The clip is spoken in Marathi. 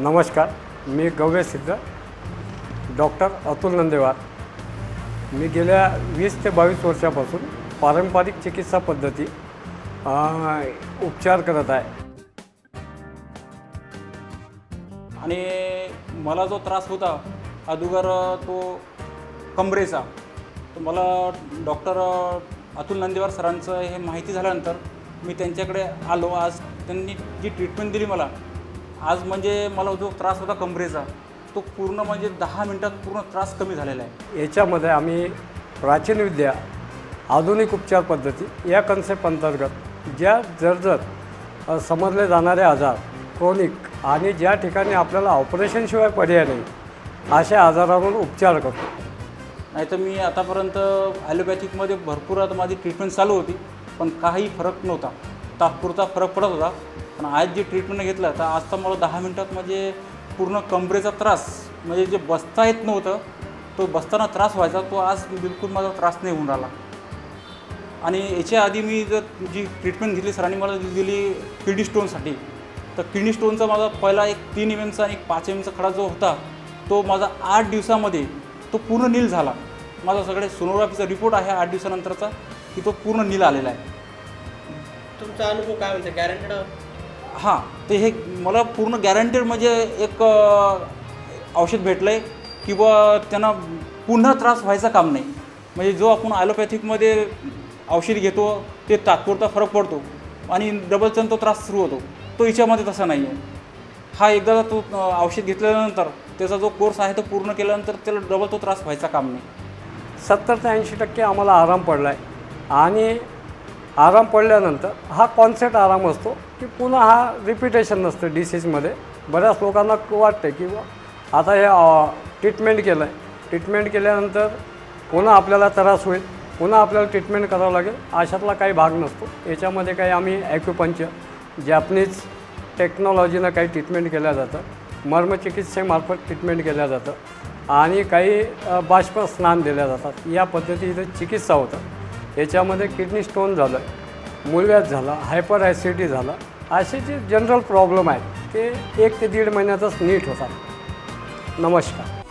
नमस्कार मी गव्य सिद्ध डॉक्टर अतुल नंदेवार. मी गेल्या वीस ते बावीस वर्षापासून पारंपरिक चिकित्सा पद्धती उपचार करत आहे. आणि मला जो त्रास होता अदुगर तो कमरेचा तर मला डॉक्टर अतुल नंदेवार सरांचं हे माहिती झाल्यानंतर मी त्यांच्याकडे आलो आज त्यांनी जी ट्रीटमेंट दिली मला आज म्हणजे मला जो त्रास होता कमरेचा तो पूर्ण म्हणजे दहा मिनटात पूर्ण त्रास कमी झालेला आहे. याच्यामध्ये आम्ही प्राचीन विद्या आधुनिक उपचार पद्धती या कन्सेप्ट अंतर्गत ज्या जर्जर समजले जाणारे आजार क्रोनिक आणि ज्या ठिकाणी आपल्याला ऑपरेशनशिवाय पर्याय नाही अशा आजारावर उपचार करतो. नाही तर मी आतापर्यंत ॲलोपॅथिकमध्ये भरपूर आता माझी ट्रीटमेंट चालू होती. पण काही फरक नव्हता. तात्पुरता फरक पडत होता. पण आज जी ट्रीटमेंट घेतलं तर आज तर मला दहा मिनटात म्हणजे पूर्ण कमरेचा त्रास म्हणजे जे बसता येत नव्हतं तो बसताना त्रास व्हायचा तो आज बिलकुल माझा त्रास नाही होऊन राहिला. आणि याच्या आधी मी जर जी ट्रीटमेंट घेतली सरांनी मला दिली किडनी स्टोनसाठी तर किडनी स्टोनचा माझा पहिला एक तीन एम एमचा आणि एक पाच एम एमचा खडा जो होता तो माझा आठ दिवसामध्ये तो पूर्ण नील झाला. माझा सगळे सोनोग्राफीचा रिपोर्ट आहे आठ दिवसानंतरचा. की तो पूर्ण नील आलेला आहे. तुमचा अनुभव काय म्हणतो गॅरंटेड हां ते हे मला पूर्ण गॅरंटेड म्हणजे एक औषध भेटलं आहे किंवा त्यांना पुन्हा त्रास व्हायचा काम नाही. म्हणजे जो आपण ॲलोपॅथिकमध्ये औषध घेतो ते तात्पुरता फरक पडतो आणि डबलचा तो त्रास सुरू होतो. तो हिच्यामध्ये तसा नाही आहे हा एकदा तो औषध घेतल्यानंतर त्याचा जो कोर्स आहे तो पूर्ण केल्यानंतर त्याला डबल तो त्रास व्हायचा काम नाही. सत्तर ते ऐंशी टक्के आम्हाला आराम पडला आहे आणि आराम पडल्यानंतर हा कॉन्सेप्ट आराम असतो की पुन्हा हा रिपिटेशन नसतं डिसीजमध्ये बऱ्याच लोकांना वाटतं की बुवा आता हे ट्रीटमेंट केलं आहे ट्रीटमेंट केल्यानंतर पुन्हा आपल्याला त्रास होईल. पुन्हा आपल्याला ट्रीटमेंट करावं लागेल. अशातला काही भाग नसतो. याच्यामध्ये काही आम्ही ॲक्युपंचर जॅपनीज टेक्नॉलॉजीनं काही ट्रीटमेंट केल्या जातं. मर्मचिकित्सेमार्फत ट्रीटमेंट केल्या जातं. आणि काही बाष्प स्नान दिल्या जातात. या पद्धतीचं चिकित्सा होतं. याच्यामध्ये किडनी स्टोन झालं मुळव्याज झाला हायपर ॲसिडिटी झाला असे जे जनरल प्रॉब्लेम आहेत ते एक ते दीड महिन्यातच नीट होतात. नमस्कार.